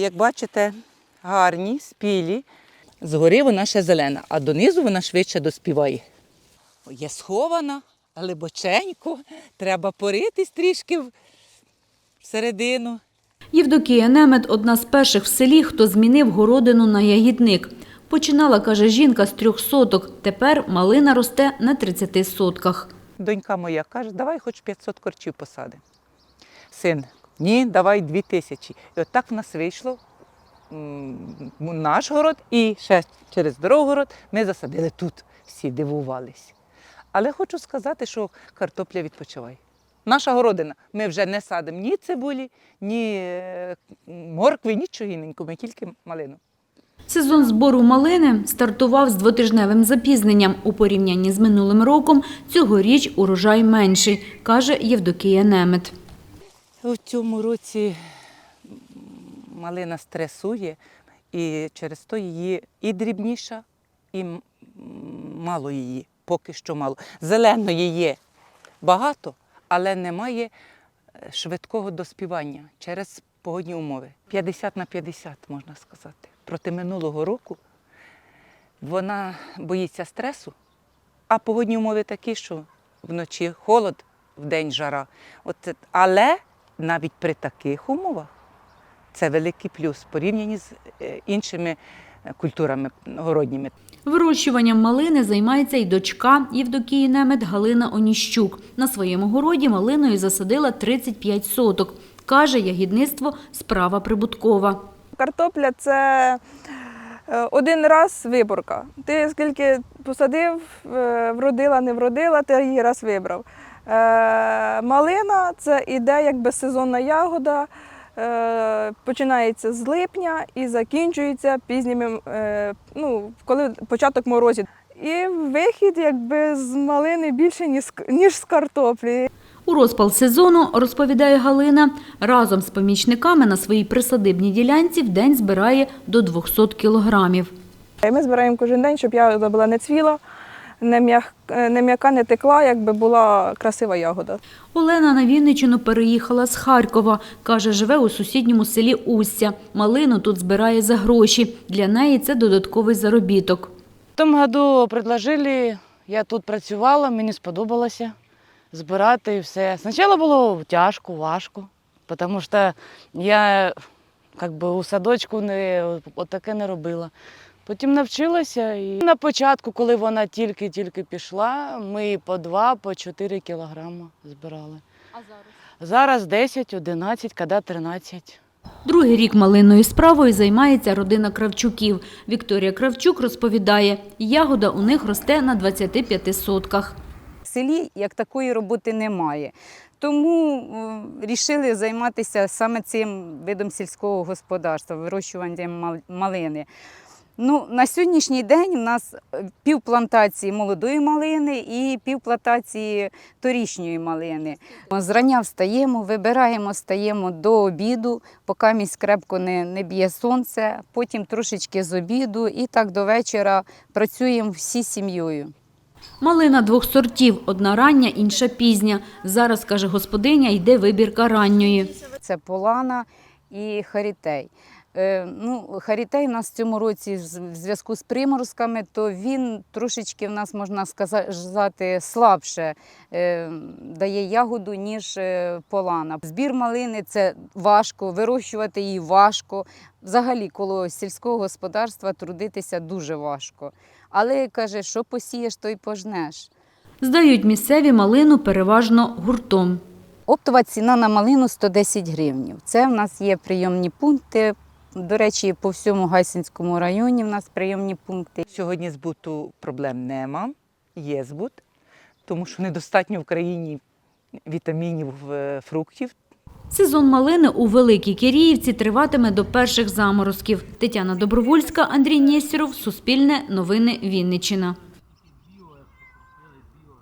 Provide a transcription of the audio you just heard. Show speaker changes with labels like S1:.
S1: Як бачите, гарні, спілі. Згори вона ще зелена, а донизу вона швидше доспіває. Є схована, глибоченько, треба поритись трішки в- всередину.
S2: Євдокія Немет – одна з перших в селі, хто змінив городину на ягідник. Починала, каже жінка, з трьох соток. Тепер малина росте на 30 сотках.
S1: Донька моя каже, давай хоч 500 корчів посадимо. Син, ні, давай 2 тисячі. І от так в нас вийшло наш город і ще через дорогу ми засадили тут. Всі дивувались. Але хочу сказати, що картопля відпочиває. Наша городина. Ми вже не садимо ні цибулі, ні е, моркви, нічого, ми тільки малину.
S2: Сезон збору малини стартував з двотижневим запізненням. У порівнянні з минулим роком цьогоріч урожай менший, каже Євдокія Немет.
S1: У цьому році малина стресує, і через то її і дрібніша, і мало її, поки що мало. Зеленої є багато, але немає е, швидкого доспівання через погодні умови. 50 на 50, можна сказати. Проти минулого року вона боїться стресу, а погодні умови такі, що вночі холод, вдень жара. От, але навіть при таких умовах це великий плюс в порівнянні з е, іншими е, культурами городніми.
S2: Вирощуванням малини займається й дочка Євдокії Немет Галина Оніщук. На своєму городі малиною засадила 35 соток. Каже, ягідництво – справа прибуткова.
S3: Картопля це е, один раз виборка. Ти скільки посадив, вродила, не вродила, ти її раз вибрав. Е, Малина це іде якби сезонна ягода, е, починається з липня і закінчується пізніми, е, ну, коли початок морозів. І вихід якби з малини більше, ніж з- ніж з картоплі.
S2: У розпал сезону, розповідає Галина, разом з помічниками на своїй присадибній ділянці в день збирає до 200 кілограмів.
S3: Ми збираємо кожен день, щоб ягода була не цвіла, не м'як- е, не м'яка, не текла, якби була красива ягода.
S2: Олена на Вінниччину переїхала з Харкова. Каже, живе у сусідньому селі Устя. Малину тут збирає за гроші. Для неї це додатковий заробіток.
S4: В тому году предложили, я тут працювала, мені сподобалося збирати і все. Спочатку було тяжко, важко, тому що я как би, у садочку не, отаке не робила. Потім навчилася і на початку, коли вона тільки-тільки пішла, ми по два, по чотири кілограми збирали. А зараз? Зараз 10, 11, коли 13.
S2: Другий рік малинною справою займається родина Кравчуків. Вікторія Кравчук розповідає, ягода у них росте на 25 сотках.
S5: В селі як такої роботи немає. Тому вирішили займатися саме цим видом сільського господарства, вирощуванням малини. Ну, на сьогоднішній день у нас е, півплантації молодої малини і півплантації торічньої малини. Зрання встаємо, вибираємо, стаємо до обіду, поки місь крепко не, не б'є сонце, потім трошечки з обіду і так до вечора працюємо всі сім'єю.
S2: Малина двох сортів – одна рання, інша пізня. Зараз, каже господиня, йде вибірка ранньої.
S5: Це Полана і Харітей. Е, ну, Харітей у нас в цьому році в зв'язку з приморозками, то він трошечки в нас, можна сказати, слабше е, дає ягоду, ніж е, Полана. Збір малини це важко, вирощувати її важко. Взагалі, коло сільського господарства трудитися дуже важко. Але каже, що посієш, то й пожнеш.
S2: Здають місцеві малину переважно гуртом.
S5: Оптова ціна на малину 110 гривнів. Це в нас є прийомні пункти. До речі, по всьому Гайсинському районі в нас прийомні пункти.
S1: Сьогодні збуту проблем нема, є збут, тому що недостатньо в країні вітамінів, е, фруктів.
S2: Сезон малини у Великій Киріївці триватиме до перших заморозків. Тетяна Добровольська, Андрій Нєсіров, Суспільне, Новини Вінниччина.